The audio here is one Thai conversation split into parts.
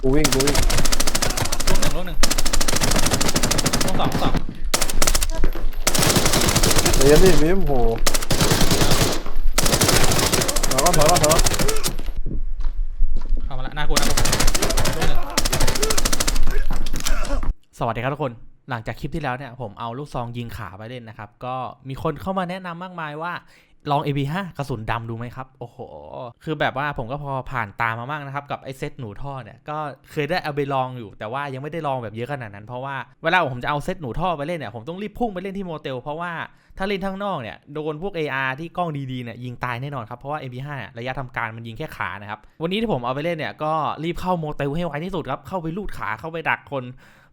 กูวิ่งกูวิ่งลูกหนึ่งลูกหนึ่งลูกสองลูกสองเดี๋ยวนี่มิมโหถอยก่อนถอยก่อนถอยก่อนเข้ามาละหน้ากูหน้ากูลูกหนึ่งสวัสดีครับทุกคน หลังจากคลิปที่แล้วเนี่ยผมเอาลูกซองยิงขาไปเล่นนะครับ ก็มีคนเข้ามาแนะนำมากมายว่า ลอง AB5 กระสุนดำดูไหมครับ โอ้โห คือแบบว่าผมก็พอผ่านตามมามากนะครับ กับไอเซตหนูท่อเนี่ย ก็เคยได้เอาไปลองอยู่ แต่ว่ายังไม่ได้ลองแบบเยอะขนาดนั้น เพราะว่าเวลาผมจะเอาเซตหนูท่อไปเล่นเนี่ย ผมต้องรีบพุ่งไปเล่นที่โมเตล เพราะว่าถ้าเล่นข้างนอกเนี่ย โดนพวก AR ที่กล้องดีๆเนี่ยยิงตายแน่นอนครับ เพราะว่า AB5 เนี่ยระยะทำการมันยิงแค่ขานะครับ วันนี้ที่ผมเอาไปเล่นเนี่ยก็รีบเข้าโมเตลให้ไวที่สุดครับ เข้าไปลูดขาเข้าไปดักคน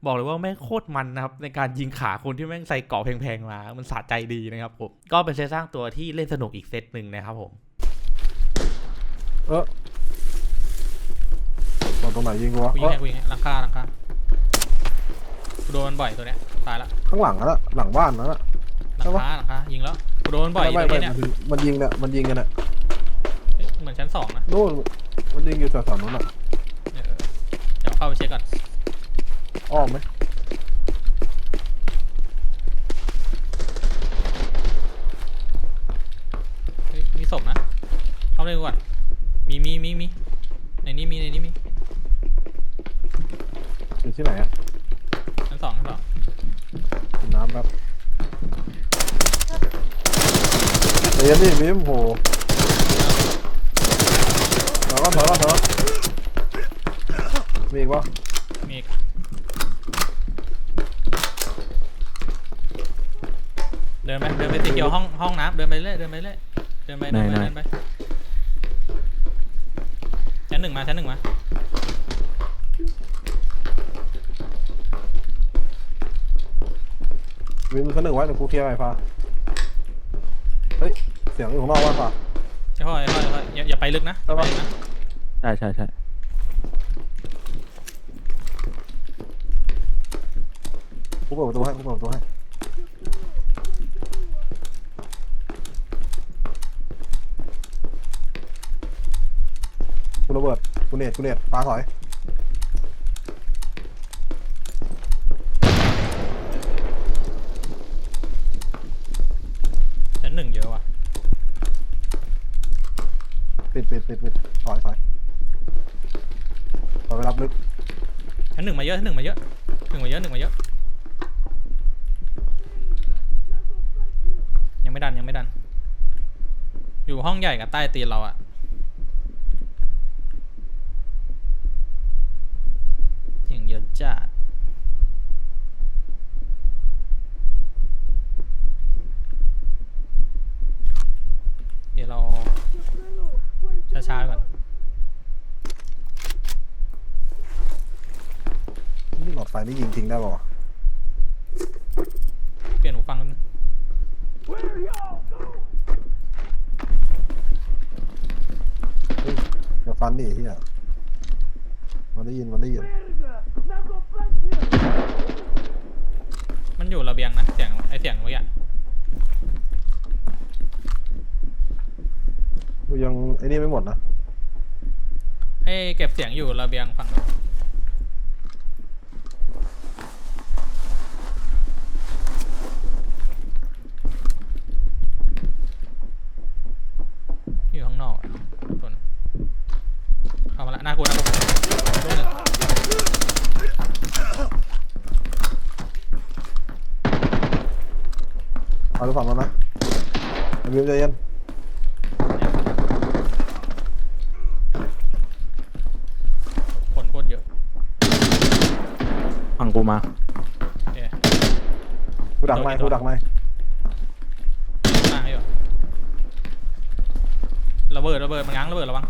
บอกเลยว่าแม่งโคตรมันนะครับ ในการยิงขาคนที่แม่งใส่เกราะแพงๆมา มันสะใจดีนะครับผม ก็เป็นเซตสร้างตัวที่เล่นสนุกอีกเซตหนึ่งนะครับผม เออตรงตรงไหนยิงกูวะกูยิงเอ้ให้อกูยิงให้หลังคาหลังคากูโดนมันบ่อยตัวเนี้ยตายละข้างหลังนั่นอะหลังบ้านนั่นอะหลังคาหลังคายิงแล้วกูโดนมันบ่อยไม่ตัวไม่เนี้ยมันมันยิงเนี่ยมันยิงกันอะเฮ้ยเหมือนชั้นสองนะนู่นมันยิงอยู่แถวๆนู้นอะเออเดี๋ยวเข้าไปเช็คก่อน อ้อมไหมเฮ้ยมีศพนะเข้าเลยก่อนมีมีมีมีในนี้มีในนี้มีอยู่ที่ไหนอะชั้นสองชั้นสองกินน้ำครับเดี๋ยวนี่มิมโหถอยก่อนถอยก่อนถอยก่อนมีอีกวะมีอีก เดินไปเดินไปสีเขียวห้องห้องน้ำเดินไปเรื่อยเดินไปเรื่อยเดินไปเดินไปไหนๆ เดินไปชั้นหนึ่งมาชั้นหนึ่งมามิมมือชั้นหนึ่งไว้เดี๋ยวกูเคลียร์ไฟฟ้าเฮ้ย เสียงอยู่ข้างนอกว่ะฟ้าค่อยๆค่อยๆค่อยๆอย่าอย่าไปลึกนะได้ปะอย่าไปลึกนะใช่ใช่ใช่กูเปิดประตูให้กูเปิดประตูให้ กูระเบิดกูเนตกูเนตปาถอยชั้นหนึ่งเยอะว่ะปิดปิดปิดปิดถอยถอยถอยไปรับลึกชั้นหนึ่งมาเยอะชั้นหนึ่งมาเยอะหนึ่งมาเยอะหนึ่งมาเยอะ ยังไม่ดันยังไม่ดัน อยู่ห้องใหญ่กับใต้ตีนเราอะเสียงเยอะจัดเดี๋ยวเรา ช้าๆก่อนนี่หลอดไฟนี่ยิงทิ้งได้ป่าวะเปลี่ยนหูฟังแป๊บนึงเดี๋ยวฟันดิเฮียมันได้ยินมันได้ยินมันอยู่ระเบียงนะ เสียงไอเสียงเมื่อกี้อะ กูยังไอ้ นี่ไม่หมดนะให้เก็บเสียงอยู่ระเบียงฝั่งนู้นอยู่ข้างนอกอะตัวนึงเข้ามาละหน้ากูหน้ากูตัวหนึ่งเอาดูฝั่งนั้นนะไอ้มิวใจเย็นคน ฝั่งกูมาโอเคกูดักในกูดักในหน้าให้อยู่ระเบิดระเบิดมันง้างระเบิดระวัง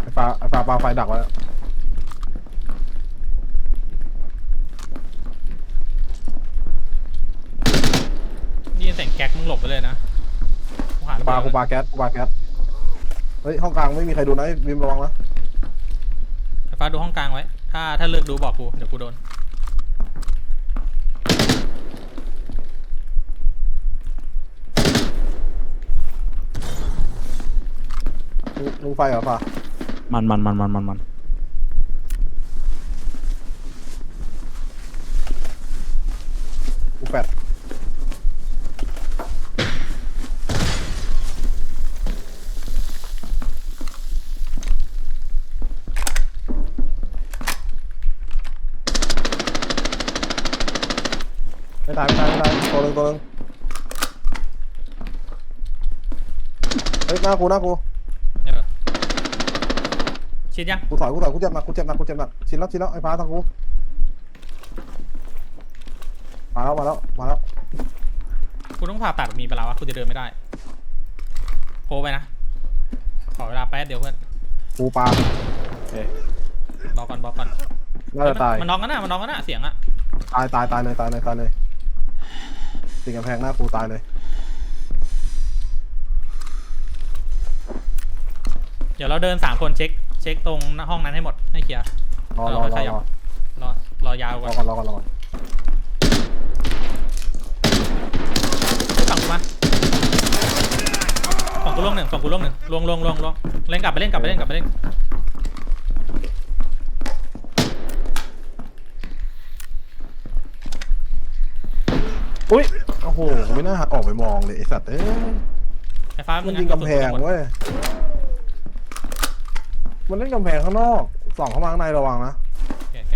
ไอ้ฟ้าไอ้ฟ้าปาไฟดักไว้แล้วนี่เสียงแก๊กมึงหลบไปเลยนะกูหาระปาเบิดกูปาแก๊สกูปาแก๊ส เฮ้ยห้องกลางไม่มีใครดูนะไอ้มิมระวังนะไฟฟ้าดูห้องกลางไว้ ถ้าถ้าเลือกดูบอกกู เดี๋ยวกูโดนมึงไฟเหรอฟ้ามันมันมันมันมันมัน กูแปดไม่ ตายไม่ตายไม่ตายตัวหนึ่งตัวหนึ่งเฮ้ยหน้ากูหน้ากูเออชิดยังกูถอยกูถอยกูเจ็บหนักกูเจ็บหนักกูเจ็บหนักชินแล้วชินแล้วไอ้ฟ้าทางกูมาแล้วมาแล้วมาแล้วกูต้องผ่าตัดมีเวลาวะกูจะเดินไม่ได้โพไปนะ ขอเวลาแป๊บเดียวเพื่อนกูปาเอ๊ะบอกก่อนบอกก่อนน่าจะตายมันน้องกันน่ะมันน้องกันน่ะเสียงอะตายตายตายเลยตายเลยตายเลย ติดกำแพงหน้ากูตายเลยเดี๋ยวเราเดินสามคนเช็ค เช็คตรงหน้าห้องนั้นให้หมดให้เคลียร์รอรอรอรอรอรอยาวรก่ออนก่อนรอก่อนรอก่อนฝั่งกูมาฝั่งกูล่วงหนึ่งฝั่งกูล่วงหนึ่งล่วงล่วงล่วงล่วงเล่นกลับไปเล่นกลับไปเล่นกลับไปเล่น อุ้ยโอ้โหกูไม่น่าหักออกไปมองเลยไอสัตว์เอ้ยไฟฟ้ามัมันยิงกำแพงเว้ยมันเล่นกำแพงข้างนอกส่องเข้ามาข้างในระวังนะโอเคโอเค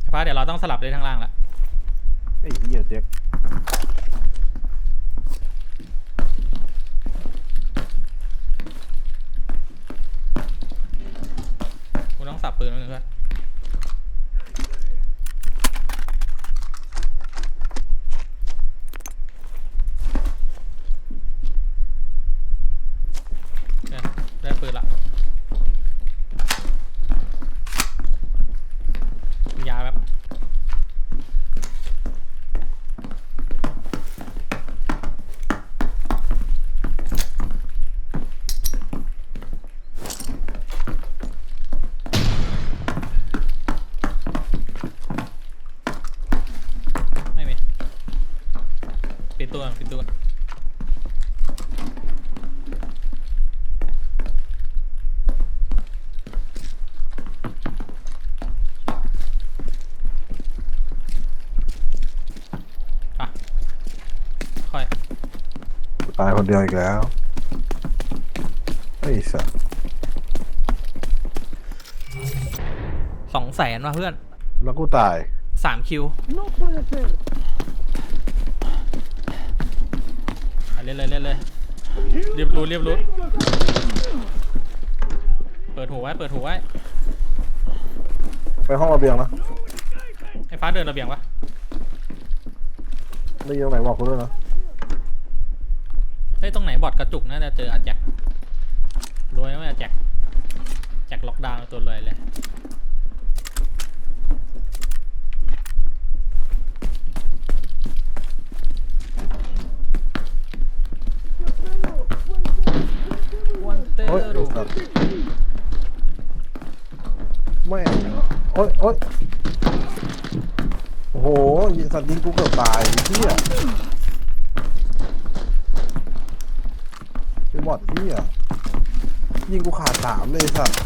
ไฟฟ้าเดี๋ยวเราต้องสลับเลยทางล่างแล้วไอ้เหี้ยเจ๊กกูต้องสับปืนไว้หนึ่งเพื่อนโอเคได้ปืนละยาแบบ ไม่มีปิดตัวก่อนปิดตัวก่อนอะค่อย ตายคนเดียวอีกแล้วไอ้สัตว์สองแสนว่ะเพื่อนแล้วกูตาย สามคิวอะเล่นเลยเล่นเลยเรียบรู้เรียบรู้เปิดหูไว้เปิดหูไว้ไปห้องระเบียงนะไอ้ฟ้าเดินระเบียงปะได้ยินตรงไหนบอกกูด้วยนะ เฮ้ยตรงไหนบอดกระจุกน่าจะเจออาแจกรวยไหมอาแจกแจกล็อกดาวน์ตัวรวยเลยวันเตอโอ้ยร์ไอ้รูสัตว์ไม่โอ้ยโอ้ยโอ้โหยิงสัตว์ยิงกูเกือบตายไอ้เหี้ยไอ้ บอดเหี้ยยิงกูขาดสามเลยไอ้สัตว์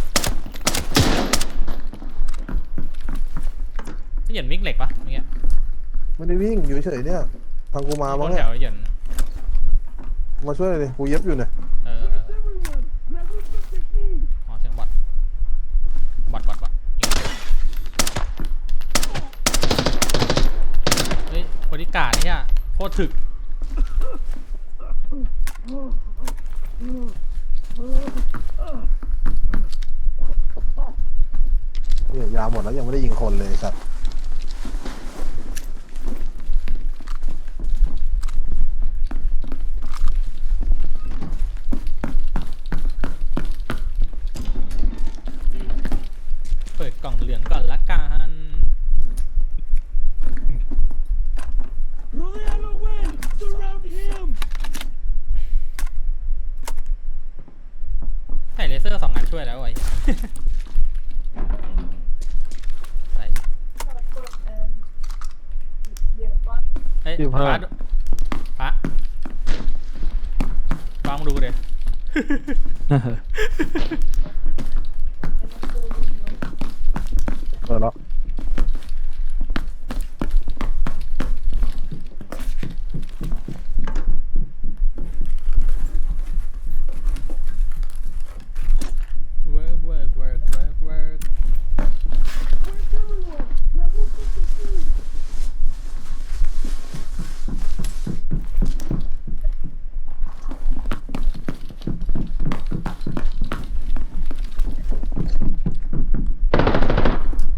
เหยียนวิ่งเหล็กปะเมื่อกี้ไม่ได้วิ่งอยู่เฉยๆเนี่ย ทางกูมาต้บ้างนเนี่แถยวเหยียนมาช่วยหน่อยดิกูเย็บอยู่เนี่ยเออเอออ๋อเสียงบอดบอดบอดบอดยิงเฮ้ยบริการเนี่ยโคตรถึก เนี่ยยา หมดแล้วยังไม่ได้ยิงคนเลยไอ้สัตว์เปิดกล่องเหลืองก่อนละกัน Rodealo, güey. Surround him. ใส่เลเซอร์สองอันช่วยแล้วไอ้ ใส่ เฮ้ยฟ้าดูฟ้าฟ้ามึงดูเดี๋ยเปิดแล้ว เวิร์กเวิร์กเวิร์กเวิร์กเวิร์ก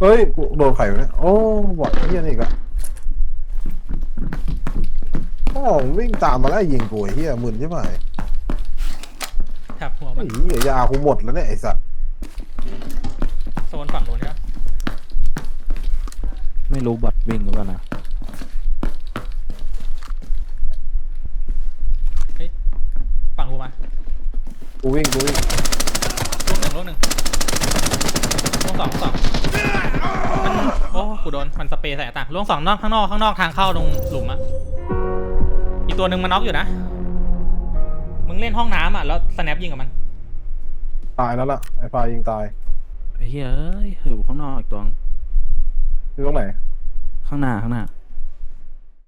เฮ้ ยกูโดนไข่อยู่เนี่ยโอ้บอดเฮียนี่อีกอะพ่อมึงวิ่งตามมาแล้วยิงกูไอ้เฮียมึนใช่ไหมแถบหัวไอ้มัน เฮียยากูหมดแล้วเนี่ยไอ้สัตว์โซนฝั่งนู้นใช่ปะไม่รู้บอทวิ่งหรือเปล่านะเฮ้ยฝั่งกูมากูวิ่งกูวิ่งลูกหนึ่งลูกหนึ่งลูกสองลูกสองมัน โอ้กูโดนมันสเปรย์ใส่หน้าต่างลูกสองนอกข้างนอกข้างนอกทางเข้าตรงหลุมอะอีกตัวหนึ่งมันน็อกอยู่นะ มึงเล่นห้องน้ำอะแล้วสแนปยิงกับมัน ตายแล้วล่ะไอ้ฟ้ายิงตายไอ้เหี้ยเอ้ยอยู่ข้างนอกอีกตัวอยู่ตรงไหน ข้างหน้าข้างหน้า